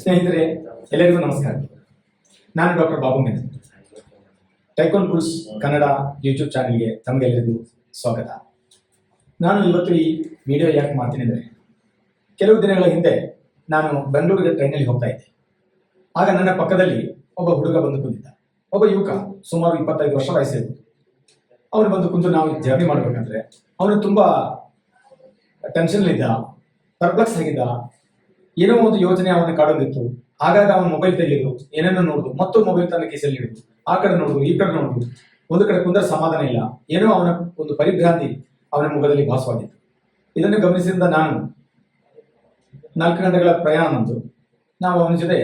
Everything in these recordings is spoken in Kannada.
ಸ್ನೇಹಿತರೆ, ಎಲ್ಲರಿಗೂ ನಮಸ್ಕಾರ. ನಾನು doctor Babu Menon. Tycoon Bulls Kannada YouTube ಚಾನಲ್ಗೆ ತಮಗೆಲ್ಲರಿಗೂ ಸ್ವಾಗತ. ನಾನು ಇವತ್ತು ಈ ವಿಡಿಯೋ ಯಾಕೆ ಮಾಡ್ತೀನಿ ಅಂದರೆ, ಕೆಲವು ದಿನಗಳ ಹಿಂದೆ ನಾನು ಬೆಂಗಳೂರಿಗೆ ಟ್ರೈನಲ್ಲಿ ಹೋಗ್ತಾ ಇದ್ದೆ. ಆಗ ನನ್ನ ಪಕ್ಕದಲ್ಲಿ ಒಬ್ಬ ಹುಡುಗ ಬಂದು ಕುಂತಿದ್ದ. ಒಬ್ಬ ಯುವಕ ಸುಮಾರು ಇಪ್ಪತ್ತೈದು ವರ್ಷ ವಯಸ್ಸಿರ್ಬೋದು ಅವನು ಬಂದು ಕುಂತು ನಾವು ಜರ್ನಿ ಮಾಡಬೇಕಂದ್ರೆ, ಅವನು ತುಂಬ ಟೆನ್ಷನ್ಲಿದ್ದ ಪರ್ಪ್ಲೆಕ್ಸ್ ಆಗಿದ್ದ ಏನೋ ಒಂದು ಯೋಜನೆ ಅವನ ಕಾಡೋದಿತ್ತು ಆಗಾಗ ಅವನ ಮೊಬೈಲ್ ತೆಗೆಯೋದು ಏನನ್ನ ನೋಡುದು. ಮತ್ತು ಮೊಬೈಲ್ ತನ್ನ ಕೇಸಲ್ಲಿ ಇಡುದು. ಆ ಕಡೆ ನೋಡುದು, ಈ ಕಡೆ ನೋಡುದು. ಒಂದು ಕಡೆ ಕುಂದರ ಸಮಾಧಾನ ಇಲ್ಲ. ಏನೋ ಅವನ ಒಂದು ಪರಿಭ್ರಾಂತಿ ಅವನ ಮುಖದಲ್ಲಿ ಭಾಸವಾಗಿತ್ತು. ಇದನ್ನು ಗಮನಿಸಿದ ನಾನು ನಾಲ್ಕು ಗಂಟೆಗಳ ಪ್ರಯಾಣ ನಂದು ನಾವು ಅವನ ಜೊತೆ,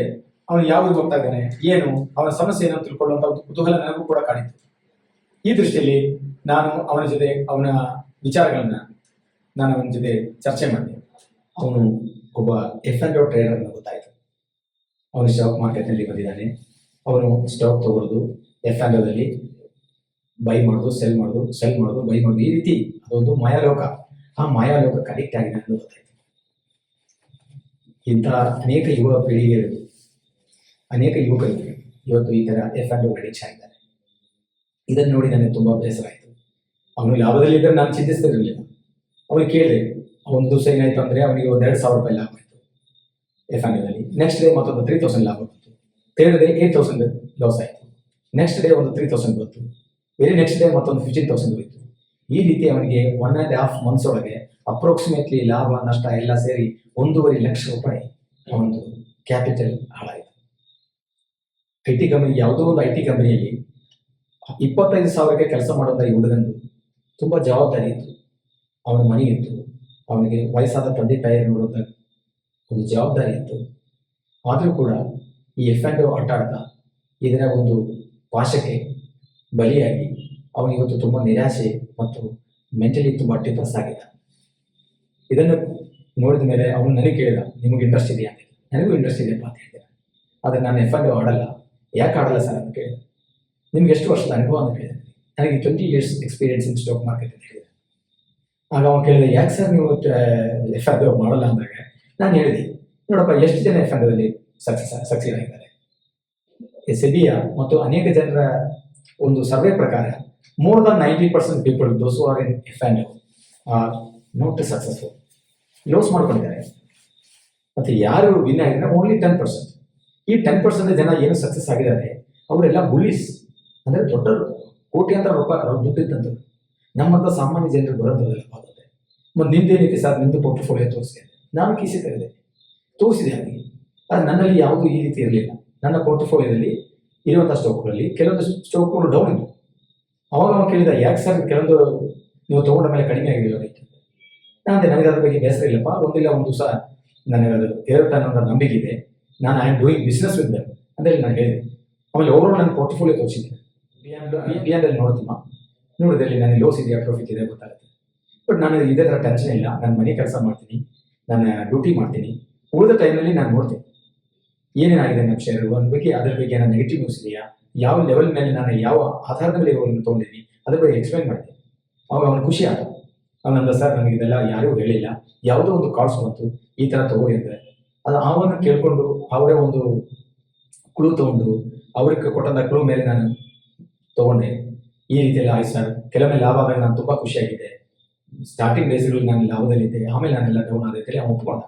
ಅವನು ಯಾವ ಊರಿಗೆ ಹೋಗ್ತಾ ಏನು, ಅವನ ಸಮಸ್ಯೆ ಏನೋ ತಿಳ್ಕೊಳ್ಳುವಂತ ಒಂದು ಕುತೂಹಲ ನನಗೂ ಕೂಡ ಕಾಣಿತ್ತು ಈ ದೃಷ್ಟಿಯಲ್ಲಿ ನಾನು ಅವನ ಜೊತೆ ಅವನ ವಿಚಾರಗಳನ್ನ ನಾನು ಅವನ ಜೊತೆ ಚರ್ಚೆ ಮಾಡಿದೆ. ಅವನು ಒಬ್ಬ ಎಫ್ ಅಂಡ್ ಟ್ರೇಡರ್ ಅಂತ ಗೊತ್ತಾಯ್ತು. ಅವನು ಸ್ಟಾಕ್ ಮಾರ್ಕೆಟ್ನಲ್ಲಿ ಬಂದಿದ್ದಾನೆ. ಅವನು ಸ್ಟಾಕ್ ತಗೊಳ್ಳೋದು ಎಫ್ ಅಂಡ್ ಬೈ ಮಾಡೋದು ಸೆಲ್ ಮಾಡೋದು ಸೆಲ್ ಮಾಡೋದು ಬೈ ಮಾಡೋದು ಈ ರೀತಿ ಅದೊಂದು ಮಾಯಾಲೋಕ. ಆ ಮಾಯಾಲೋಕಕ್ಕೆ ಅಡಿಕ್ಟ್ ಆಗಿದೆ ಅಂತ ಗೊತ್ತಾಯ್ತು. ಇಂಥ ಅನೇಕ ಯುವ ಪೀಳಿಗೆಗಳು, ಅನೇಕ ಯುವಕರು ಇವತ್ತು ಈ ತರ ಎಫ್ ಅಂಡ್ ಅಡಿಕ್ಟ್ ಆಗಿದ್ದಾರೆ. ಇದನ್ನು ನೋಡಿ ನನಗೆ ತುಂಬಾ ಬೇಸರ ಆಯಿತು. ಅವನು ಲಾಭದಲ್ಲಿದ್ದರೆ ನಾನು ಚಿಂತಿಸ್ತಿರಲಿಲ್ಲ. ಅವನು ಕೇಳಿದೆ ಒಂದು ದಿವಸ ಏನಾಯ್ತು ಅಂದ್ರೆ ಅವನಿಗೆ ಒಂದು ಎರಡು ಸಾವಿರ ರೂಪಾಯಿ ಲಾಭ ಆಯಿತು ಎಫ್ ದಲ್ಲಿ ನೆಕ್ಸ್ಟ್ ಡೇ ಮತ್ತೊಂದು ತ್ರೀ ತೌಸಂಡ್ ಲಾಭ ಬಂತು. Third day eight thousand loss ಆಯಿತು. ನೆಕ್ಸ್ಟ್ ಡೇ ಒಂದು ತ್ರೀ ತೌಸಂಡ್ ಬಂತು. ವೆರಿ ನೆಕ್ಸ್ಟ್ ಡೇ ಮತ್ತೊಂದು ಫಿಫ್ಟೀನ್ ತೌಸಂಡ್ ಹೋಯಿತು. ಈ ರೀತಿ ಅವನಿಗೆ ಒನ್ ಆ್ಯಂಡ್ ಹಾಫ್ ಮಂತ್ಸ್ ಒಳಗೆ ಅಪ್ರಾಕ್ಸಿಮೇಟ್ಲಿ ಲಾಭ, ನಷ್ಟ ಎಲ್ಲ ಸೇರಿ ಒಂದೂವರೆ ಲಕ್ಷ ರೂಪಾಯಿ ಒಂದು ಕ್ಯಾಪಿಟಲ್ ಹಾಳಾಯಿತು. ಐ ಟಿ ಕಂಪನಿ ಯಾವುದೋ ಒಂದು ಐ ಟಿ ಕಂಪನಿಯಲ್ಲಿ ಇಪ್ಪತ್ತೈದು ಸಾವಿರಕ್ಕೆ ಕೆಲಸ ಮಾಡೋದ ಈ ಹುಡುಗಂದು ತುಂಬ ಜವಾಬ್ದಾರಿ ಇತ್ತು. ಅವನ ಮನೆ ಇತ್ತು. ಅವನಿಗೆ ವಯಸ್ಸಾದ ತಂದೆ ತಾಯಿ ನೋಡೋದ ಒಂದು ಜವಾಬ್ದಾರಿ ಇತ್ತು. ಆದರೂ ಕೂಡ ಈ ಎಫ್ ಆ್ಯಂಡ್ ಆಟ ಇದರ ಒಂದು ಪಾಶಕ್ಕೆ ಬಲಿಯಾಗಿ ಅವನು ಇವತ್ತು ತುಂಬ ನಿರಾಶೆ ಮತ್ತು ಮೆಂಟಲಿ ತುಂಬ ಡಿಪ್ರೆಸ್ ಆಗಿದ್ದ ಇದನ್ನು ನೋಡಿದ ಮೇಲೆ ಅವನು ನನಗೆ ಕೇಳಿದ, ನಿಮಗೆ ಇಂಟ್ರೆಸ್ಟ್ ಇದೆಯಾ? ನನಗೂ ಇಂಟ್ರೆಸ್ಟ್ ಇದೆಯಪ್ಪ ಅಂತ ಹೇಳಿದೆ. ಆದರೆ ನಾನು ಎಫ್ ಆ್ಯಂಡ್ ಆಡಲ್ಲ. ಯಾಕೆ ಆಡಲ್ಲ ಸರ್ ಅಂತ ಕೇಳಿದೆ. ನಿಮ್ಗೆ ಎಷ್ಟು ವರ್ಷದ ಅನುಭವ? ಅಂತ ಕೇಳಿದೆ. ನನಗೆ twenty years experience in stock market ಅಂತ ಹೇಳಿದೆ ಆಗ ಅವನು ಕೇಳಿದೆ, ಯಾಕೆ ಸರ್ ನೀವು ಎಫ್ ಆರ್ ಮಾಡಲ್ಲ ಅಂದಾಗ? ನಾನು ಹೇಳಿದೆ, ನೋಡಪ್ಪ, ಎಷ್ಟು ಜನ ಎಫ್ ಆರ್ ಸಕ್ಸಸ್ ಸಕ್ಸೀಡ್ ಆಗಿದ್ದಾರೆ? ಬಿಯ ಮತ್ತು ಅನೇಕ ಜನರ ಒಂದು ಸರ್ವೆ ಪ್ರಕಾರ more than ninety percent people those are in F and are not successful loss ಮಾಡ್ಕೊಂಡಿದ್ದಾರೆ. ಮತ್ತೆ ಯಾರು ವಿನ್ ಆಗಿದ್ದಾರೆ? ಓನ್ಲಿ ಟೆನ್ ಪರ್ಸೆಂಟ್ ಈ ಟೆನ್ ಪರ್ಸೆಂಟ್ ಜನ ಏನು ಸಕ್ಸಸ್ ಆಗಿದ್ದಾರೆ? ಅವರೆಲ್ಲ ಬುಲೀಸ್ ಅಂದ್ರೆ ದೊಡ್ಡರು ಕೋಟ್ಯಾಂತರ ರೂಪಾಯಿ ದುಡ್ಡು ಇದ್ದಂಥವ್ರು. ನಮ್ಮಂಥ ಸಾಮಾನ್ಯ ಜನರು ಬರೋದಿಲ್ಲ ಮತ್ತು ಸರ್ ನಿಮ್ದು ಪೋರ್ಟ್ಫೋಲಿಯೋ ತೋರಿಸಿದೆ ನಾನು ಕಿಸಿ ತೆಗೆದೆ ತೋರಿಸಿದೆ ಹಾಗೆ. ಆದರೆ ನನ್ನಲ್ಲಿ ಯಾವುದೂ ಈ ರೀತಿ ಇರಲಿಲ್ಲ. ನನ್ನ ಪೋರ್ಟ್ಫೋಲಿಯೋದಲ್ಲಿ ಇರುವಂಥ ಸ್ಟೋಕ್ಗಳಲ್ಲಿ ಕೆಲವೊಂದು ಸ್ಟೋಕ್ಗಳು ಡೌನ್ ಇತ್ತು ಅವಾಗ ಅವನು ಕೇಳಿದ ಯಾಕೆ ಸರ್ ಕೆಲವೊಂದು ನೀವು ತಗೊಂಡ ಮೇಲೆ ಕಡಿಮೆ ಆಗಿಲ್ಲ ನಾನು ಅಂದೆ, ನನಗೆ ಅದ್ರ ಬಗ್ಗೆ ಬೇಸರ ಇಲ್ಲಪ್ಪ. ಒಂದಿಲ್ಲ ಒಂದು ದಿವಸ ನನಗೆ ಅದು ಇರುತ್ತೆ ಅನ್ನೋ ನಂಬಿಕೆ ಇದೆ. ನಾನು I am doing business with them ಅಂತೇಳಿ ನಾನು ಹೇಳಿದೆ. ಆಮೇಲೆ ಓವರ್ ನನ್ನ ಪೋರ್ಟ್ಫೋಲಿಯೋ ತೋರಿಸಿದ್ದೆ. ಬಿ ಆರ್ ಬಿ ಬಿಯಾಂಡಲ್ಲಿ ನೋಡ್ತೀಮ ನೋಡಿದಲ್ಲಿ ನನಗೆ ಲೋಸ್ ಇದೆಯಾ ಪ್ರಾಫಿಟ್ ಇದೆ ಗೊತ್ತಾಗುತ್ತೆ. ಬಟ್ ನಾನು ಇದೇ ಥರ ಟೆನ್ಷನ್ ಇಲ್ಲ. ನಾನು ಮನೆ ಕೆಲಸ ಮಾಡ್ತೀನಿ. ನಾನು ಡ್ಯೂಟಿ ಮಾಡ್ತೀನಿ. ಉಳಿದ ಟೈಮಲ್ಲಿ ನಾನು ನೋಡ್ತೀನಿ ಏನೇನಾಗಿದೆ ನಮ್ಮ ಶೇರ್ ಒಂದು ಬಗ್ಗೆ, ಅದ್ರ ಬಗ್ಗೆ ನಾನು ನೆಗೆಟಿವ್ ನ್ಯೂಸ್ ಇದೆಯಾ? ಯಾವ ಲೆವೆಲ್ ಮೇಲೆ ನಾನು ಯಾವ ಆಧಾರದ ಮೇಲೆ ಇವನ್ನು ತೊಗೊಂಡಿದ್ದೀನಿ ಅದ್ರ ಬಗ್ಗೆ ಎಕ್ಸ್ಪ್ಲೈನ್ ಮಾಡ್ತೀನಿ ಅವಾಗ ಅವನು ಖುಷಿ ಆದ. ಅವನಂದ ಸರ್, ನನಗೆ ಇದೆಲ್ಲ ಯಾರಿಗೂ ಹೇಳಿಲ್ಲ. ಯಾವುದೋ ಒಂದು ಕಾಲ್ಸ್ ಬಂತು. ಈ ಥರ ತಗೋರಿ ಅಂದರೆ. ಅದು ಅವನ್ನ ಕೇಳ್ಕೊಂಡು ಅವರೇ ಒಂದು ಕ್ಲೂ ತೊಗೊಂಡು, ಅವ್ರಿಗೆ ಕೊಟ್ಟಂತ ಕ್ಲೂ ಮೇಲೆ ನಾನು ತಗೊಂಡೆ. ಈ ರೀತಿಯಲ್ಲಿ ಆಯ್ತು, ಸರ್. ಕೆಲವೊಮ್ಮೆ ಲಾಭ ಆದಾಗ ನಾನು ತುಂಬ ಖುಷಿಯಾಗಿದ್ದೆ. ಸ್ಟಾರ್ಟಿಂಗ್ ಡೇಸ್ಗಳಲ್ಲಿ ನಾನು ಲಾಭದಲ್ಲಿದ್ದೆ ಆಮೇಲೆ ನಾನೆಲ್ಲ ಡೌನ್ ಆದ ಅಂತೇಳಿ ಅವ್ನು ಒಪ್ಕೊಂಡ.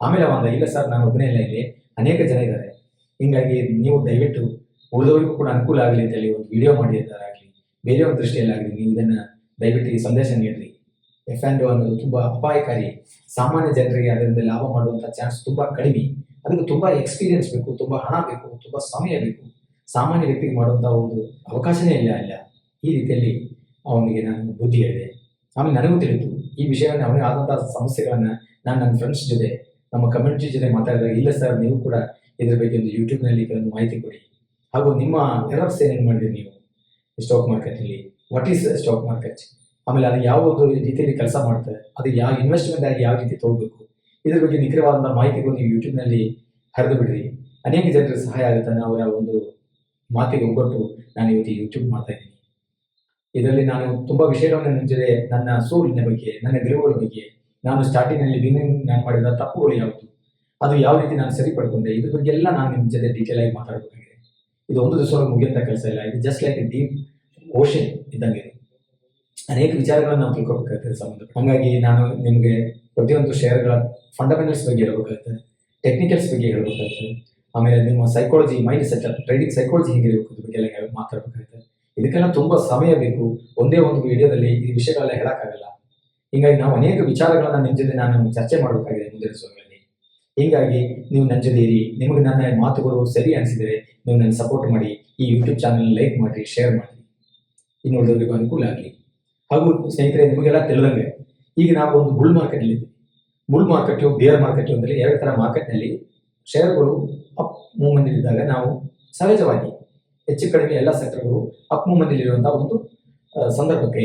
ಆಮೇಲೆ ಅವಂದ ಇಲ್ಲ ಸರ್ ನಾನು ಒಬ್ಬನೇ ಇಲ್ಲ ಇಲ್ಲಿ. ಅನೇಕ ಜನ ಇದ್ದಾರೆ. ಹಿಂಗಾಗಿ ನೀವು ದಯವಿಟ್ಟು ಉಳಿದವರಿಗೂ ಕೂಡ ಅನುಕೂಲ ಆಗಲಿ ಅಂತೇಳಿ ಒಂದು ವಿಡಿಯೋ ಮಾಡಿ ಆಗಲಿ ದೃಷ್ಟಿಯಲ್ಲಿ ಆಗಲಿ ನೀವು ಇದನ್ನು ದಯವಿಟ್ಟು ಈ ಸಂದೇಶ ನೀಡ್ರಿ. ಎಫ್ ಆ್ಯಂಡ್ ಅನ್ನೋದು ತುಂಬ ಅಪಾಯಕಾರಿ. ಸಾಮಾನ್ಯ ಜನರಿಗೆ ಅದರಿಂದ ಲಾಭ ಮಾಡುವಂಥ ಚಾನ್ಸ್ ತುಂಬ ಕಡಿಮೆ. ಅದಕ್ಕೆ ತುಂಬ ಎಕ್ಸ್ಪೀರಿಯನ್ಸ್ ಬೇಕು, ತುಂಬ ಹಣ ಬೇಕು, ತುಂಬ ಸಮಯ ಬೇಕು. ಸಾಮಾನ್ಯ ವ್ಯಕ್ತಿಗೆ ಮಾಡುವಂಥ ಒಂದು ಅವಕಾಶನೇ ಇಲ್ಲ ಇಲ್ಲ. ಈ ರೀತಿಯಲ್ಲಿ ಅವನಿಗೆ ನಾನು ಬುದ್ಧಿ ಹೇಳಿದೆ. ಆಮೇಲೆ ನನಗೂ ತಿಳಿತು ಈ ವಿಷಯವನ್ನು ಅವನಿಗೆ ಆದಂತಹ ಸಮಸ್ಯೆಗಳನ್ನ ನಾನು ನನ್ನ ಫ್ರೆಂಡ್ಸ್ ಜೊತೆ, ನಮ್ಮ ಕಮ್ಯುನಿಟಿ ಜೊತೆ ಮಾತಾಡಿದಾಗ, ಇಲ್ಲ ಸರ್ ನೀವು ಕೂಡ ಇದ್ರ ಬಗ್ಗೆ ಒಂದು ಯೂಟ್ಯೂಬ್ನಲ್ಲಿ ಕೆಲವೊಂದು ಮಾಹಿತಿ ಕೊಡಿ. ಹಾಗೂ ನಿಮ್ಮ ಎರರ್ಸ್ ಏನೇನು ಮಾಡಿದ್ರಿ ನೀವು? ಸ್ಟಾಕ್ ಮಾರ್ಕೆಟಲ್ಲಿ ವಾಟ್ ಈಸ್ ಸ್ಟಾಕ್ ಮಾರ್ಕೆಟ್ ಆಮೇಲೆ ಅದು ಯಾವ ಒಂದು ರೀತಿಯಲ್ಲಿ ಕೆಲಸ ಮಾಡ್ತಾರೆ ಅದು ಯಾವ ಇನ್ವೆಸ್ಟ್ಮೆಂಟ್ ಆಗಿ ಯಾವ ರೀತಿ ತಗೋಬೇಕು? ಇದ್ರ ಬಗ್ಗೆ ನಿಖರವಾದಂಥ ಮಾಹಿತಿಗಳು ನೀವು ಯೂಟ್ಯೂಬ್ನಲ್ಲಿ ಹರಿದು ಬಿಡ್ರಿ. ಅನೇಕ ಜನರಿಗೆ ಸಹಾಯ ಆಗುತ್ತೆ ಅವರ ಒಂದು ಮಾತಿಗೆ ಒಗ್ಗಟ್ಟು ನಾನು ಇವತ್ತು ಯೂಟ್ಯೂಬ್ ಮಾಡ್ತಾ ಇದ್ದೀನಿ. ಇದರಲ್ಲಿ ನಾನು ತುಂಬಾ ವಿಷಯಗಳನ್ನು ಜೊತೆ ನನ್ನ ಸೋಲಿನ ಬಗ್ಗೆ, ನನ್ನ ಗೆಲುವುಗಳ ಬಗ್ಗೆ. ನಾನು ಸ್ಟಾರ್ಟಿಂಗ್ನಲ್ಲಿ ವಿನಿಂಗ್ ನಾನು ಮಾಡಿದ ತಪ್ಪುಗಳು ಯಾವುದು? ಅದು ಯಾವ ರೀತಿ ನಾನು ಸರಿಪಡ್ಕೊಂಡೆ? ಇದ್ರ ಬಗ್ಗೆ ಎಲ್ಲ ನಾನು ನಿಮ್ಮ ಜೊತೆ ಡೀಟೇಲ್ ಆಗಿ ಮಾತಾಡಬೇಕಾಗಿದೆ. ಇದು ಒಂದು ದಿವಸ ಮುಗಿಯಂತ ಕೆಲಸ ಇಲ್ಲ. ಇದು ಜಸ್ಟ್ ಲೈಕ್ ಡೀಪ್ ಓಷನ್ ಇದ್ದಂಗೆ ಇದು. ಅನೇಕ ವಿಚಾರಗಳನ್ನು ನಾವು ತಿಳ್ಕೊಬೇಕಾಗ್ತದೆ ಸಂಬಂಧ. ಹಾಗಾಗಿ ನಾನು ನಿಮಗೆ ಪ್ರತಿಯೊಂದು ಶೇರ್ಗಳ ಫಂಡಮೆಂಟಲ್ಸ್ ಬಗ್ಗೆ ಹೇಳ್ಬೇಕಾಗ್ತದೆ. ಟೆಕ್ನಿಕಲ್ಸ್ ಬಗ್ಗೆ ಹೇಳ್ಬೇಕಾಗ್ತದೆ. ಆಮೇಲೆ ನಿಮ್ಮ psychology mind setup trading psychology ಹೇಗಿರಬೇಕು ಬಗ್ಗೆ ಎಲ್ಲ ಮಾತಾಡಬೇಕಾಗ್ತದೆ. ಇದಕ್ಕೆಲ್ಲ ತುಂಬಾ ಸಮಯ ಬೇಕು. ಒಂದೇ ಒಂದು ವಿಡಿಯೋದಲ್ಲಿ ಈ ವಿಷಯಗಳೆಲ್ಲ ಹೇಳಕ್ಕಾಗಲ್ಲ. ಹೀಗಾಗಿ ನಾವು ಅನೇಕ ವಿಚಾರಗಳನ್ನ ನಿಮ್ಮ ಜೊತೆ ನಾನು ಚರ್ಚೆ ಮಾಡಬೇಕಾಗಿದೆ ಮುಂದಿನ ದಿವಸಗಳಲ್ಲಿ ಹೀಗಾಗಿ ನೀವು ನನ್ನ ಜೊತೆ ಇರಿ ನಿಮಗೆ ನನ್ನ ಮಾತುಗಳು ಸರಿ ಅನಿಸಿದರೆ ನೀವು ನನ್ನ ಸಪೋರ್ಟ್ ಮಾಡಿ, ಈ ಯೂಟ್ಯೂಬ್ ಚಾನಲ್ ಲೈಕ್ ಮಾಡಿ ಶೇರ್ ಮಾಡಿ. ಇನ್ನು ಉಳಿದವರಿಗೂ ಅನುಕೂಲ ಆಗಲಿ. ಹಾಗೂ ಸ್ನೇಹಿತರೆ, ನಿಮಗೆಲ್ಲ ತಿಳಿದಂಗೆ, ಈಗ ನಾವು ಒಂದು ಬುಲ್ ಮಾರ್ಕೆಟ್ ಅಲ್ಲಿ ಬುಲ್ ಮಾರ್ಕೆಟ್ ಬೇರ್ ಮಾರ್ಕೆಟ್ ಅಂದರೆ ಎರಡು ಥರ ಮಾರ್ಕೆಟ್ನಲ್ಲಿ ಶೇರ್ಗಳು ಅಪ್ ಮೂವ್ಮೆಂಟ್ ಇದ್ದಾಗ ನಾವು ಸಹಜವಾಗಿ ಹೆಚ್ಚು ಕಡಿಮೆ ಎಲ್ಲ ಸೆಕ್ಟರ್ಗಳು ಅಪ್ ಮೂವ್ಮೆಂಟ್ ಇರುವಂತಹ ಒಂದು ಸಂದರ್ಭಕ್ಕೆ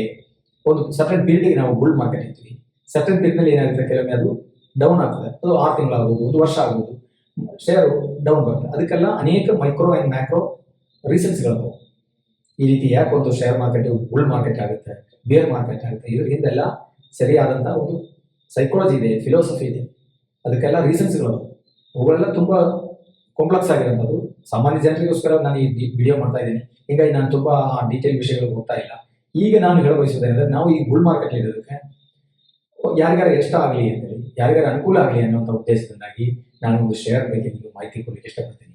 ಒಂದು ಸರ್ಟನ್ ಪೀರಿಯಡ್ಗೆ ನಾವು ಬುಲ್ ಮಾರ್ಕೆಟ್ ಇರ್ತೀವಿ. ಸರ್ಟನ್ ಪೀರಿಯಡ್ನಲ್ಲಿ ಏನಾಗುತ್ತೆ ಕೆಲವೊಮ್ಮೆ ಅದು ಡೌನ್ ಆಗ್ತದೆ. ಅದು ಆರು ತಿಂಗಳಾಗ್ಬೋದು, ಒಂದು ವರ್ಷ ಆಗ್ಬೋದು. ಶೇರ್ ಡೌನ್ ಬರುತ್ತೆ. ಅದಕ್ಕೆಲ್ಲ ಅನೇಕ ಮೈಕ್ರೋ ಆ್ಯಂಡ್ ಮ್ಯಾಕ್ರೋ ರೀಸನ್ಸ್ಗಳು ಈ ರೀತಿ ಯಾಕೆ ಒಂದು ಶೇರ್ ಮಾರ್ಕೆಟ್ ಬುಲ್ ಮಾರ್ಕೆಟ್ ಆಗುತ್ತೆ ಬಿಯರ್ ಮಾರ್ಕೆಟ್ ಆಗುತ್ತೆ, ಇದ್ರ ಹಿಂದೆಲ್ಲ ಸರಿಯಾದಂಥ ಒಂದು ಸೈಕಾಲಜಿ ಇದೆ ಫಿಲಾಸಫಿ ಇದೆ. ಅದಕ್ಕೆಲ್ಲ ರೀಸನ್ಸ್ಗಳು ಅವುಗಳೆಲ್ಲ ತುಂಬ ಕಾಂಪ್ಲೆಕ್ಸ್ ಆಗಿರೋಂಥದ್ದು ಸಾಮಾನ್ಯ ಜನರಿಗೋಸ್ಕರ ನಾನು ಈ ವಿಡಿಯೋ ಮಾಡ್ತಾ ಇದ್ದೀನಿ. ಹೀಗಾಗಿ ನಾನು ತುಂಬ ಡೀಟೇಲ್ ವಿಷಯಗಳು ಹೋಗ್ತಾ ಇಲ್ಲ. ಈಗ ನಾನು ಹೇಳ ಬಯಸೋದೇನೆಂದ್ರೆ ನಾವು ಈ ಬುಲ್ ಮಾರ್ಕೆಟ್ ಇರೋದಕ್ಕೆ ಯಾರಿಗಾರ ಎಷ್ಟ ಆಗಲಿ ಅಂತೇಳಿ, ಯಾರಿಗಾರ ಅನುಕೂಲ ಆಗಲಿ ಅನ್ನೋಂಥ ಉದ್ದೇಶದಿಂದಾಗಿ ನಾನು ಒಂದು ಶೇರ್ ಬಗ್ಗೆ ನಿಮಗೆ ಮಾಹಿತಿ ಕೊಡಲಿಕ್ಕೆ ಇಷ್ಟಪಡ್ತೀನಿ.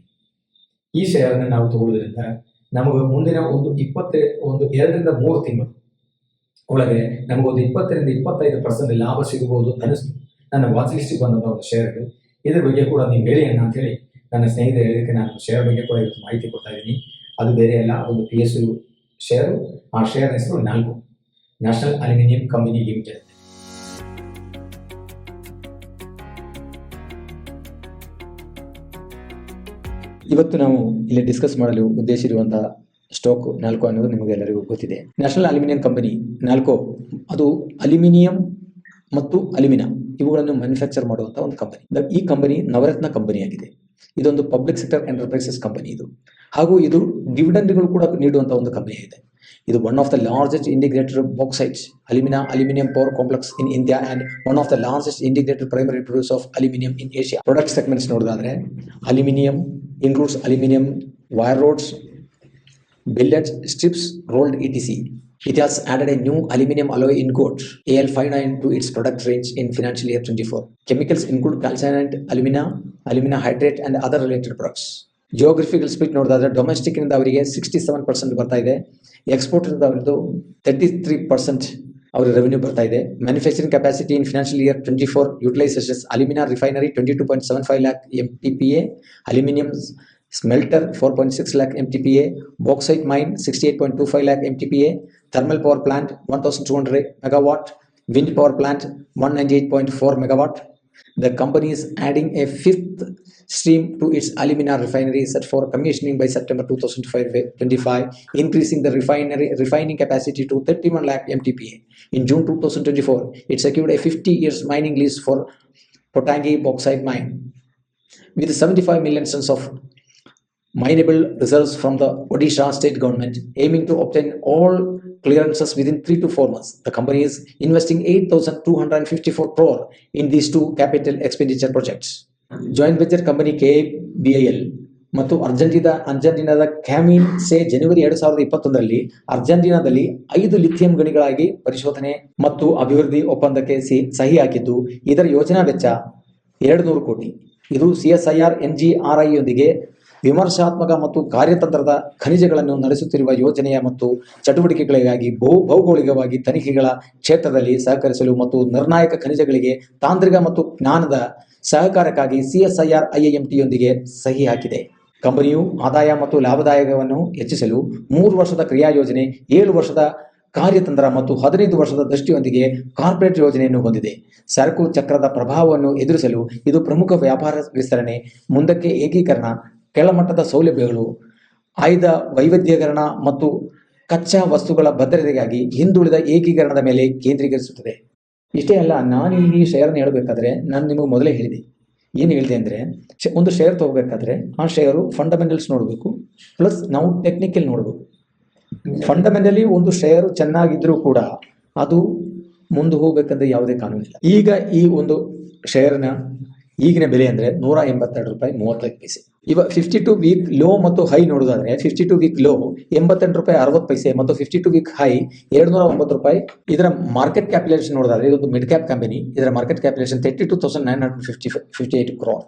ಈ ಶೇರ್ನ ನಾವು ತಗೊಳ್ಳೋದ್ರಿಂದ ನಮಗೆ ಮುಂದಿನ ಒಂದು ಇಪ್ಪತ್ತ, ಒಂದು ಎರಡರಿಂದ ಮೂರು ತಿಂಗಳು ಒಳಗೆ ನಮಗೊಂದು ಇಪ್ಪತ್ತರಿಂದ ಇಪ್ಪತ್ತೈದು ಪರ್ಸೆಂಟ್ ಲಾಭ ಸಿಗಬಹುದು ಅನಿಸ್ತು ನನ್ನ ವಾಚ್ ಲಿಸ್ಟಿಗೆ ಬಂದಂಥ ಒಂದು ಶೇರ್ಗಳು ಇದ್ರ ಬಗ್ಗೆ ಕೂಡ ನೀವು ಹೇಳಿ ಅಂತ ಹೇಳಿ. ನನ್ನ ಸ್ನೇಹಿತರು ಹೇಳಿದಕ್ಕೆ ನಾನು ಶೇರ್ ಬಗ್ಗೆ ಕೂಡ ಇವತ್ತು ಮಾಹಿತಿ ಕೊಡ್ತಾ ಇದ್ದೀನಿ. ಅದು ಬೇರೆ ಅಲ್ಲ, ಒಂದು ಪಿ ಎಸ್ ಯು ಶೇರು ಆ ಶೇರ್ ಹೆಸರು ನಾಲ್ಕು. ನ್ಯಾಷನಲ್ ಅಲ್ಯೂಮಿನಿಯಂ ಕಂಪನಿ ಲಿಮಿಟೆಡ್ ಇವತ್ತು ನಾವು ಇಲ್ಲಿ ಡಿಸ್ಕಸ್ ಮಾಡಲು ಉದ್ದೇಶಿರುವಂತಹ ಸ್ಟಾಕ್ ನಾಲ್ಕು ಅನ್ನೋದು ನಿಮಗೆಲ್ಲರಿಗೂ ಗೊತ್ತಿದೆ. ನ್ಯಾಷನಲ್ ಅಲ್ಯೂಮಿನಿಯಂ ಕಂಪನಿ ನಾಲ್ಕೋ, ಅದು ಅಲ್ಯೂಮಿನಿಯಂ ಮತ್ತು ಅಲ್ಯೂಮಿನ ಇವುಗಳನ್ನು ಮ್ಯಾನುಫ್ಯಾಕ್ಚರ್ ಮಾಡುವಂತಹ ಒಂದು ಕಂಪನಿ ಈ ಕಂಪನಿ ನವರತ್ನ ಕಂಪನಿಯಾಗಿದೆ ಇದೊಂದು ಪಬ್ಲಿಕ್ ಸೆಕ್ಟರ್ ಎಂಟರ್ಪ್ರೈಸಸ್ ಕಂಪನಿ ಇದು. ಹಾಗೂ ಇದು ಡಿವಿಡೆಂಡ್ಗಳು ಕೂಡ ನೀಡುವಂತಹ ಒಂದು ಕಂಪನಿ ಇದೆ. ಇದು one of the largest integrated bauxites alumina aluminium power complex in India and one of the largest integrated primary produce of aluminium in Asia product segments ನೋಡೋದಾದ್ರೆ aluminium includes aluminium wire rods billets strips rolled etc. It has added a new aluminum alloy ingot AL59 to its product range in financial year 24. Chemicals include calcined alumina, alumina hydrate and other related products. Geographical split ನೋಡಿದ್ರೆ ಡೊಮೆಸ್ಟಿಕ್ನಿಂದ ಅವರಿಗೆ ಸಿಕ್ಸ್ಟಿ ಸೆವೆನ್ ಪರ್ಸೆಂಟ್ ಬರ್ತಾ ಇದೆ ಎಕ್ಸ್ಪೋರ್ಟ್ನಿಂದ ಅವರದ್ದು ತರ್ಟಿ ತ್ರೀ ಪರ್ಸೆಂಟ್ ಅವರ ರೆವೆನ್ಯೂ ಬರ್ತಾ ಇದೆ manufacturing capacity in financial year twenty four utilisations aluminium refinery twenty two point seven five lakh M T P A aluminium smelter four point six lakh M T P A bauxite mine sixty eight point two five lakh M T P A thermal power plant 1200 megawatt, wind power plant 198.4 megawatt. The company is adding a fifth stream to its alumina refinery set for commissioning by September 2025, increasing the refinery refining capacity to 31 lakh MTPA. In June 2024, it secured a 50 years mining lease for Potangi bauxite mine. With 75 million tons of mineable reserves from the Odisha state government, aiming to obtain all clearances within 3 to 4 months. The company is investing 8,254 crore in these two capital expenditure projects. Joint venture company K B I L ಮತ್ತು ಅರ್ಜೆಂಟೀನಾ ಅರ್ಜೆಂಟಿನಾದ ಕ್ಯಾಮಿನ್ ಸೆ ಜನವರಿ ಎರಡು ಸಾವಿರದ ಇಪ್ಪತ್ತೊಂದರಲ್ಲಿ ಅರ್ಜೆಂಟಿನಾದಲ್ಲಿ ಐದು ಲಿಥಿಯಂ ಗಣಿಗಳಾಗಿ ಪರಿಶೋಧನೆ ಮತ್ತು ಅಭಿವೃದ್ಧಿ ಒಪ್ಪಂದಕ್ಕೆ ಸಿ- ಸಹಿ ಹಾಕಿದ್ದು ಇದರ ಯೋಜನಾ ವೆಚ್ಚ ಎರಡು ನೂರು ಕೋಟಿ ಇದು ಸಿಎಸ್ಐಆರ್ ಎನ್ ಜಿ ಆರ್ ಐಯೊಂದಿಗೆ ವಿಮರ್ಶಾತ್ಮಕ ಮತ್ತು ಕಾರ್ಯತಂತ್ರದ ಖನಿಜಗಳನ್ನು ನಡೆಸುತ್ತಿರುವ ಯೋಜನೆಯ ಮತ್ತು ಚಟುವಟಿಕೆಗಳಿಗಾಗಿ ಬಹು ಭೌಗೋಳಿಕವಾಗಿ ತನಿಖೆಗಳ ಕ್ಷೇತ್ರದಲ್ಲಿ ಸಹಕರಿಸಲು ಮತ್ತು ನಿರ್ಣಾಯಕ ಖನಿಜಗಳಿಗೆ ತಾಂತ್ರಿಕ ಮತ್ತು ಜ್ಞಾನದ ಸಹಕಾರಕ್ಕಾಗಿ ಸಿಎಸ್ಐಆರ್ ಐಎಎಂಟಿಯೊಂದಿಗೆ ಸಹಿ ಹಾಕಿದೆ. ಕಂಪನಿಯು ಆದಾಯ ಮತ್ತು ಲಾಭದಾಯಕವನ್ನು ಹೆಚ್ಚಿಸಲು ಮೂರು ವರ್ಷದ ಕ್ರಿಯಾ ಯೋಜನೆ, ಏಳು ವರ್ಷದ ಕಾರ್ಯತಂತ್ರ ಮತ್ತು ಹದಿನೈದು ವರ್ಷದ ದೃಷ್ಟಿಯೊಂದಿಗೆ ಕಾರ್ಪೊರೇಟ್ ಯೋಜನೆಯನ್ನು ಹೊಂದಿದೆ. ಸರಕು, ಚಕ್ರದ ಪ್ರಭಾವವನ್ನು ಎದುರಿಸಲು ಇದು ಪ್ರಮುಖ ವ್ಯಾಪಾರ ವಿಸ್ತರಣೆ, ಮುಂದಕ್ಕೆ ಏಕೀಕರಣ ಕೆಳಮಟ್ಟದ ಸೌಲಭ್ಯಗಳು, ಆಯ್ದ ವೈವಿಧ್ಯೀಕರಣ ಮತ್ತು ಕಚ್ಚಾ ವಸ್ತುಗಳ ಭದ್ರತೆಗಾಗಿ ಹಿಂದುಳಿದ ಏಕೀಕರಣದ ಮೇಲೆ ಕೇಂದ್ರೀಕರಿಸುತ್ತದೆ. ಇಷ್ಟೇ ಅಲ್ಲ, ನಾನು ಈ ಶೇರನ್ನು ಹೇಳಬೇಕಾದ್ರೆ ನಾನು ನಿಮಗೆ ಮೊದಲೇ ಹೇಳಿದೆ. ಏನು ಹೇಳಿದೆ ಅಂದರೆ ಒಂದು ಶೇರ್ ತಗೋಬೇಕಾದ್ರೆ ಆ ಶೇರು ಫಂಡಮೆಂಟಲ್ಸ್ ನೋಡಬೇಕು ಪ್ಲಸ್ ನಾವು ಟೆಕ್ನಿಕಲ್ ನೋಡಬೇಕು. ಫಂಡಮೆಂಟಲಿ ಒಂದು ಶೇರು ಚೆನ್ನಾಗಿದ್ದರೂ ಕೂಡ ಅದು ಮುಂದೆ ಹೋಗ್ಬೇಕಂದ್ರೆ ಯಾವುದೇ ಕಾನೂನಿಲ್ಲ ಈಗ ಈ ಒಂದು ಶೇರ್ನ ಈಗಿನ ಬೆಲೆ ಅಂದರೆ ನೂರ ಎಂಬತ್ತೆರಡು ರೂಪಾಯಿ ಮೂವತ್ತೈದು ಪೈಸೆ. ಇವಾಗ ಫಿಫ್ಟಿ ಟು ವೀಕ್ ಲೋ ಮತ್ತು ಹೈ ನೋಡೋದಾದ್ರೆ ಫಿಫ್ಟಿ ಟು ವೀಕ್ ಲೋ ಎಂಬತ್ತೆಂಟು ರೂಪಾಯಿ ಅರವತ್ತು ಪೈಸೆ ಮತ್ತು ಫಿಫ್ಟಿ ಟು ವೀಕ್ ಹೈ ಎರಡು ನೂರ ಒಂಬತ್ತು ರೂಪಾಯಿ. ಇದರ ಮಾರ್ಕೆಟ್ ಕ್ಯಾಪಿಲೇಷನ್ ನೋಡೋದಾದ್ರೆ, ಇದೊಂದು ಮಿಡ್ ಕ್ಯಾಪ್ ಕಂಪನಿ ಇದರ market capitalisation thirty two thousand nine hundred fifty fifty eight crore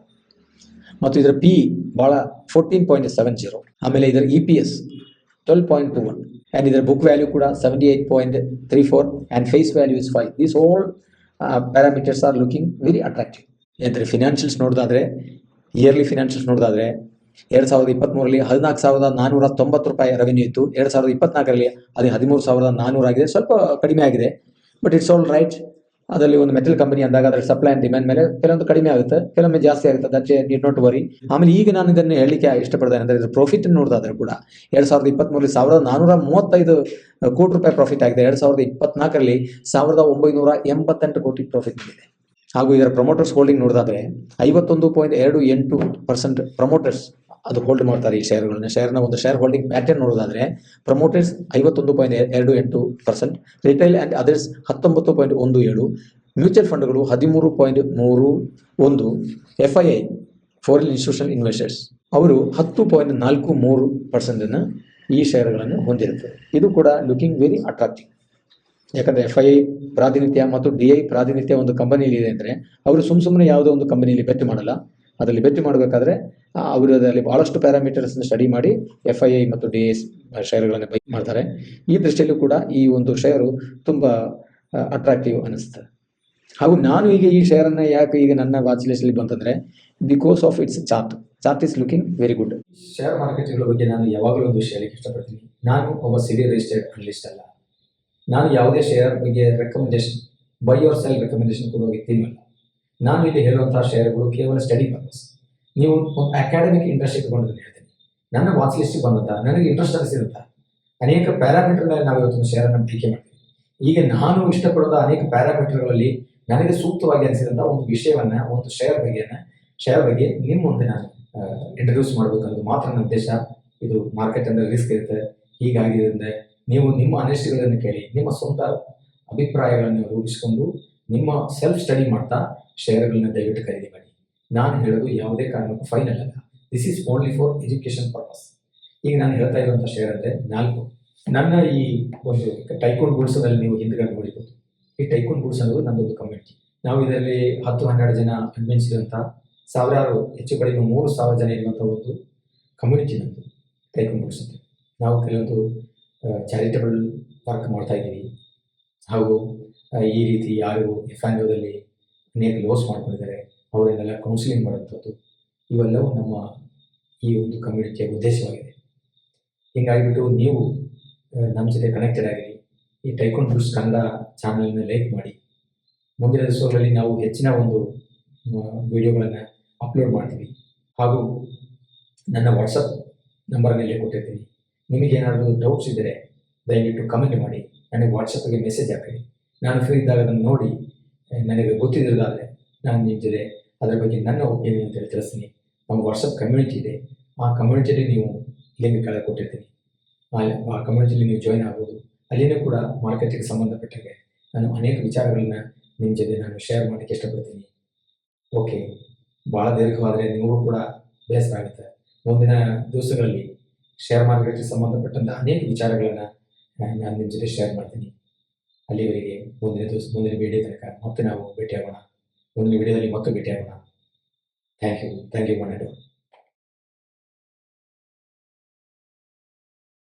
ಮತ್ತು ಇದರ ಪಿ ಭಾಳ ಫೋರ್ಟೀನ್ ಪಾಯಿಂಟ್ ಸೆವೆನ್ ಜೀರೋ ಆಮೇಲೆ ಇದರ E P S twelve point two one and ಇದರ ಬುಕ್ ವ್ಯಾಲ್ಯೂ ಕೂಡ seventy eight point three four and face value is five these all parameters are looking very attractive ಅಂದರೆ ಫಿನಾನ್ಷಿಯಲ್ಸ್ ನೋಡೋದಾದ್ರೆ ಇಯರ್ಲಿ ಫಿನಾನ್ಷಿಯಲ್ಸ್ ನೋಡೋದಾದ್ರೆ ಎರಡು ಸಾವಿರದ ಇಪ್ಪತ್ತ್ಮೂರರಲ್ಲಿ ಹದಿನಾಲ್ಕು ಸಾವಿರದ ನಾನ್ನೂರ ತೊಂಬತ್ತು ರೂಪಾಯಿ ರೆವೆನ್ಯೂ ಇತ್ತು. ಎರಡು ಸಾವಿರದ ಇಪ್ಪತ್ನಾಲ್ಕರಲ್ಲಿ ಅದು ಹದಿಮೂರು ಸಾವಿರದ ನಾನ್ನೂರು ಆಗಿದೆ. ಸ್ವಲ್ಪ ಕಡಿಮೆ ಆಗಿದೆ ಬಟ್ ಇಟ್ಸ್ ಆಲ್ ರೈಟ್ ಅದರಲ್ಲಿ ಒಂದು ಮೆಟಲ್ ಕಂಪನಿ ಅಂದಾಗ ಅದರ ಸಪ್ಲೈ ಆ್ಯಂಡ್ ಡಿಮ್ಯಾಂಡ್ ಮೇಲೆ ಕೆಲವೊಂದು ಕಡಿಮೆ ಆಗುತ್ತೆ, ಕೆಲವೊಮ್ಮೆ ಜಾಸ್ತಿ ಆಗುತ್ತೆ ದಟ್ ನೀಡ್ ನಾಟ್ ವರಿ ಆಮೇಲೆ ಈಗ ನಾನು ಇದನ್ನು ಹೇಳಲಿಕ್ಕೆ ಇಷ್ಟಪಡ್ತೇನೆ ಅಂದರೆ ಇದ್ರ ಪ್ರಾಫಿಟ್ ನೋಡೋದಾದ್ರೆ ಕೂಡ ಎರಡು ಸಾವಿರದ ಇಪ್ಪತ್ತ್ಮೂರಲ್ಲಿ ಸಾವಿರದ ನಾನ್ನೂರ ಮೂವತ್ತೈದು ಕೋಟಿ ರೂಪಾಯಿ ಪ್ರಾಫಿಟ್ ಆಗಿದೆ. ಎರಡು ಸಾವಿರದ ಇಪ್ಪತ್ನಾಲ್ಕರಲ್ಲಿ ಸಾವಿರದ ಒಂಬೈನೂರ ಎಂಬತ್ತೆಂಟು ಕೋಟಿ ಪ್ರಾಫಿಟ್ ಬಂದಿದೆ. ಹಾಗೂ ಇದರ ಪ್ರಮೋಟರ್ಸ್ ಹೋಲ್ಡಿಂಗ್ ನೋಡೋದಾದ್ರೆ ಐವತ್ತೊಂದು ಪಾಯಿಂಟ್ ಎರಡು ಎಂಟು ಪರ್ಸೆಂಟ್ ಪ್ರಮೋಟರ್ಸ್ ಅದು ಹೋಲ್ಡ್ ಮಾಡ್ತಾರೆ ಈ ಶೇರ್ಗಳನ್ನ ಶೇರ್ನ ಒಂದು ಶೇರ್ ಹೋಲ್ಡಿಂಗ್ ಪ್ಯಾಟರ್ನ್ ನೋಡೋದಾದ್ರೆ ಪ್ರಮೋಟರ್ಸ್ ಐವತ್ತೊಂದು ಪಾಯಿಂಟ್ ಎರಡು ಎಂಟು ಪರ್ಸೆಂಟ್ ರಿಟೈಲ್ ಆ್ಯಂಡ್ ಅದರ್ಸ್ ಹತ್ತೊಂಬತ್ತು ಪಾಯಿಂಟ್ ಒಂದು ಏಳು ಮ್ಯೂಚುವಲ್ ಫಂಡ್ಗಳು ಹದಿಮೂರು ಪಾಯಿಂಟ್ ಮೂರು ಒಂದು F I I foreign institution investors ಅವರು ಹತ್ತು ಪಾಯಿಂಟ್ ನಾಲ್ಕು ಮೂರು ಪರ್ಸೆಂಟನ್ನು ಈ ಶೇರ್ಗಳನ್ನು ಹೊಂದಿರುತ್ತದೆ ಇದು ಕೂಡ ಲುಕಿಂಗ್ ವೆರಿ ಅಟ್ರಾಕ್ಟಿವ್ ಯಾಕಂದರೆ ಎಫ್ ಐ ಐ ಪ್ರಾತಿನಿಧ್ಯ ಮತ್ತು ಡಿ ಐ ಪ್ರಾತಿನಿಧ್ಯ ಒಂದು ಕಂಪನಿಯಲ್ಲಿ ಇದೆ ಅಂದರೆ ಅವರು ಸುಮ್ಮ ಸುಮ್ಮನೆ ಯಾವುದೋ ಒಂದು ಕಂಪನಿಯಲ್ಲಿ ಬೆಟ್ಟು ಮಾಡಲ್ಲ. ಅದರಲ್ಲಿ ಬೆಟ್ಟು ಮಾಡಬೇಕಾದ್ರೆ ಅವರು ಅದರಲ್ಲಿ ಭಾಳಷ್ಟು ಪ್ಯಾರಾಮೀಟರ್ಸ್ನ ಸ್ಟಡಿ ಮಾಡಿ ಎಫ್ ಐ ಐ ಮತ್ತು ಡಿ ಎಸ್ ಶೇರ್ಗಳನ್ನು ಬೈ ಮಾಡ್ತಾರೆ. ಈ ದೃಷ್ಟಿಯಲ್ಲೂ ಕೂಡ ಈ ಒಂದು ಶೇರು ತುಂಬ ಅಟ್ರಾಕ್ಟಿವ್ ಅನ್ನಿಸ್ತದೆ ಹಾಗೂ ನಾನು ಈಗ ಈ ಶೇರನ್ನು ಯಾಕೆ ಈಗ ನನ್ನ ವಾಚ್ ಲಿಸ್ಟಲ್ಲಿ ಬಂತಂದರೆ because of its chart. Chart is looking very good share ಮಾರ್ಕೆಟ್ಗಳ ಬಗ್ಗೆ ನಾನು ಯಾವಾಗಲೂ ಒಂದು ವಿಷಯ ಇಷ್ಟಪಡ್ತೀನಿ. ನಾನು ಒಬ್ಬ ಸಿಡಿ ರಿಜಿಸ್ಟರ್ಡ್ ಅನಲಿಸ್ಟ್ ಅಲ್ಲ. ನಾನು ಯಾವುದೇ ಶೇರ್ ಬಗ್ಗೆ recommendation buy or sell recommendation ಅಲ್ಲ ನಾನು ಇಲ್ಲಿ ಹೇಳುವಂತಹ ಶೇರ್ಗಳು ಕೇವಲ ಸ್ಟಡಿ ಪರ್ಪಸ್ ನೀವು ಅಕಾಡೆಮಿಕ್ ಇಂಟ್ರೆಸ್ಟ್ ಇಟ್ಕೊಂಡಿದ್ದೀನಿ ಹೇಳ್ತೀನಿ. ನನ್ನ ವಾಚ್ ಲಿಸ್ಟ್ ಬಂದಂತ ನನಗೆ ಇಂಟ್ರೆಸ್ಟ್ ಅನಿಸಿದಂತ ಅನೇಕ ಪ್ಯಾರಾಮೀಟರ್ ಮೇಲೆ ನಾವು ಇವತ್ತು ಶೇರನ್ನು ಟೀಕೆ ಮಾಡ್ತೀವಿ. ಈಗ ನಾನು ಇಷ್ಟಪಡೋದ ಅನೇಕ ಪ್ಯಾರಾಮೀಟರ್ಗಳಲ್ಲಿ ನನಗೆ ಸೂಕ್ತವಾಗಿ ಅನಿಸಿದಂತ ಒಂದು ವಿಷಯವನ್ನ, ಒಂದು ಶೇರ್ ಬಗ್ಗೆನ ಶೇರ್ ಬಗ್ಗೆ ನಿಮ್ಮ ಮುಂದೆ ನಾನು ಇಂಟ್ರೊಡ್ಯೂಸ್ ಮಾಡಬೇಕು ಅನ್ನೋದು ಮಾತ್ರ ನನ್ನ ಉದ್ದೇಶ. ಇದು ಮಾರ್ಕೆಟ್ ಅಂದ್ರೆ ರಿಸ್ಕ್ ಇರುತ್ತೆ. ಹೀಗಾಗಿರೋದ್ರಿಂದ ನೀವು ನಿಮ್ಮ ಅನಿಸಿಕೆಗಳನ್ನು ಕೇಳಿ, ನಿಮ್ಮ ಸ್ವಂತ ಅಭಿಪ್ರಾಯಗಳನ್ನು ರೂಪಿಸಿಕೊಂಡು ನಿಮ್ಮ ಸೆಲ್ಫ್ ಸ್ಟಡಿ ಮಾಡ್ತಾ ಶೇರ್ಗಳನ್ನ ದಯವಿಟ್ಟು ಖರೀದಿ ಮಾಡಿ. ನಾನು ಹೇಳೋದು ಯಾವುದೇ ಕಾರಣಕ್ಕೂ ಫೈನಲ್ ಅಲ್ಲ. This is only for education purpose ಈಗ ನಾನು ಹೇಳ್ತಾ ಇರುವಂಥ ಶೇರ್ ಅಂದ್ರೆ ನಾಲ್ಕು. ನನ್ನ ಈ ಒಂದು ಟೈಕೋನ್ ಗುಡ್ಸದಲ್ಲಿ ನೀವು ಹಿಂದ್ಗಡೆ ನೋಡಿಬೋದು ಈ ಟೈಕೋನ್ ಗುಡ್ಸ್ ಅನ್ನೋದು ಒಂದು ಕಮ್ಯುನಿಟಿ ನಾವು ಇದರಲ್ಲಿ ಹತ್ತು ಹನ್ನೆರಡು ಜನ ಅಡ್ಮಿನ್ಸ್ ಸಾವಿರಾರು, ಹೆಚ್ಚು ಕಡಿಮೆ ಮೂರು ಸಾವಿರ ಜನ ಇರುವಂಥ ಒಂದು ಕಮ್ಯುನಿಟಿ ನಮ್ಮದು ಟೈಕೋನ್ ಗುಡ್ಸ್ ನಾವು ಕೆಲವೊಂದು ಚಾರಿಟಬಲ್ ವರ್ಕ್ ಮಾಡ್ತಾ ಇದ್ದೀವಿ. ಹಾಗೂ ಈ ರೀತಿ ಯಾರು ಎಫ್ ಆನ್ ಓದಲ್ಲಿ ಲೋಸ್ ಮಾಡ್ಕೊಂಡಿದ್ದಾರೆ, ಅವರನ್ನೆಲ್ಲ ಕೌನ್ಸಿಲಿಂಗ್ ಮಾಡುವಂಥದ್ದು, ಇವೆಲ್ಲವೂ ನಮ್ಮ ಈ ಒಂದು ಕಮ್ಯುನಿಟಿಯ ಉದ್ದೇಶವಾಗಿದೆ. ಹೀಗಾಗಿಬಿಟ್ಟು ನೀವು ನಮ್ಮ ಜೊತೆ ಕನೆಕ್ಟೆಡ್ ಆಗಿರಿ. ಈ ಟೈಕೋನ್ ಫ್ರೂಟ್ಸ್ ಕನ್ನಡ ಚಾನಲ್ನ ಲೈಕ್ ಮಾಡಿ. ಮುಂದಿನ ದಿವಸಗಳಲ್ಲಿ ನಾವು ಹೆಚ್ಚಿನ ಒಂದು ವಿಡಿಯೋಗಳನ್ನು ಅಪ್ಲೋಡ್ ಮಾಡ್ತೀವಿ. ಹಾಗೂ, ನನ್ನ ವಾಟ್ಸಪ್ ನಂಬರ್ನಲ್ಲೇ ಕೊಟ್ಟಿರ್ತೀನಿ. ನಿಮಗೆ ಏನಾದರೂ ಡೌಟ್ಸ್ ಇದ್ದರೆ ದಯವಿಟ್ಟು ಕಮೆಂಟ್ ಮಾಡಿ. ನನಗೆ ವಾಟ್ಸಪ್ಗೆ ಮೆಸೇಜ್ ಹಾಕಿರಿ. ನಾನು ಫ್ರೀ ಇದ್ದಾಗ ಅದನ್ನು ನೋಡಿ ನನಗೆ ಗೊತ್ತಿದ್ದಿರೋದಾದರೆ ನಾನು ನಿಮ್ಮ ಜೊತೆ ಅದರ ಬಗ್ಗೆ ನನ್ನ ಒಪಿನಿಯನ್ ಅಂತೇಳಿ ತಿಳಿಸ್ತೀನಿ. ನಮ್ಮ ವಾಟ್ಸಪ್ ಕಮ್ಯುನಿಟಿ ಇದೆ. ಆ ಕಮ್ಯುನಿಟಿಯಲ್ಲಿ ನೀವು ಲಿಂಕ್ ಕೆಳಗೆ ಕೊಟ್ಟಿರ್ತೀನಿ. ಆ ಕಮ್ಯುನಿಟಿಯಲ್ಲಿ ನೀವು ಜಾಯ್ನ್ ಆಗ್ಬೋದು. ಅಲ್ಲಿನೂ ಕೂಡ ಮಾರ್ಕೆಟಿಗೆ ಸಂಬಂಧಪಟ್ಟಂಗೆ ನಾನು ಅನೇಕ ವಿಚಾರಗಳನ್ನ ನಿಮ್ಮ ಜೊತೆ ನಾನು ಶೇರ್ ಮಾಡೋಕ್ಕೆ ಇಷ್ಟಪಡ್ತೀನಿ. ಓಕೆ ಭಾಳ ದೀರ್ಘವಾದರೆ ನಿಮಗೂ ಕೂಡ ಬೇಸರ ಆಗುತ್ತೆ. ಮುಂದಿನ ದಿವಸಗಳಲ್ಲಿ ಶೇರ್ ಮಾರ್ಕೆಟ್ಗೆ ಸಂಬಂಧಪಟ್ಟಂತಹ ಅನೇಕ ವಿಚಾರಗಳನ್ನು ನಾನು ನಿಮ್ಮ ಜೊತೆ ಶೇರ್ ಮಾಡ್ತೀನಿ. ಅಲ್ಲಿವರೆಗೆ ಮುಂದಿನ ದಿವಸ ಮುಂದಿನ ವಿಡಿಯೋ ತನಕ ಮತ್ತೆ ನಾವು ಭೇಟಿಯಾಗೋಣ. ಮುಂದಿನ ವಿಡಿಯೋದಲ್ಲಿ ಮತ್ತೆ ಭೇಟಿಯಾಗೋಣ. ಥ್ಯಾಂಕ್ ಯು ಥ್ಯಾಂಕ್ ಯು ಮನೆಯವರು